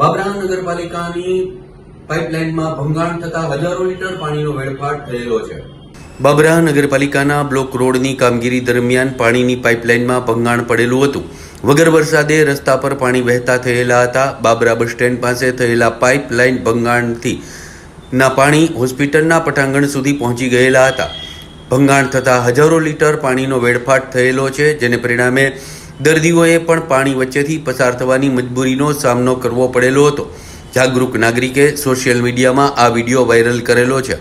બાબરા નગરપાલિકાની પાઇપલાઇનમાં ભંગાણ થતા હજારો લીટર પાણીનો વેડફાટ થયેલો છે. બાબરા નગરપાલિકાના બ્લોક રોડની કામગીરી દરમિયાન પાણીની પાઇપલાઇનમાં ભંગાણ પડેલું હતું. વગર વરસાદે રસ્તા પર પાણી વહેતા થયેલા હતા. બાબરા બસ સ્ટેન્ડ પાસે થયેલા પાઇપલાઇન ભંગાણથી ના પાણી હોસ્પિટલના પટાંગણ સુધી પહોંચી ગયેલા હતા. ભંગાણ થતાં હજારો લીટર પાણીનો વેડફાટ થયેલો છે, જેને પરિણામે દર્દીઓએ પણ પાણી વચ્ચેથી પસાર થવાની મજબૂરીનો સામનો કરવો પડેલો હતો. જાગૃત નાગરિકે સોશિયલ મીડિયામાં આ વીડિયો વાયરલ કરેલો છે.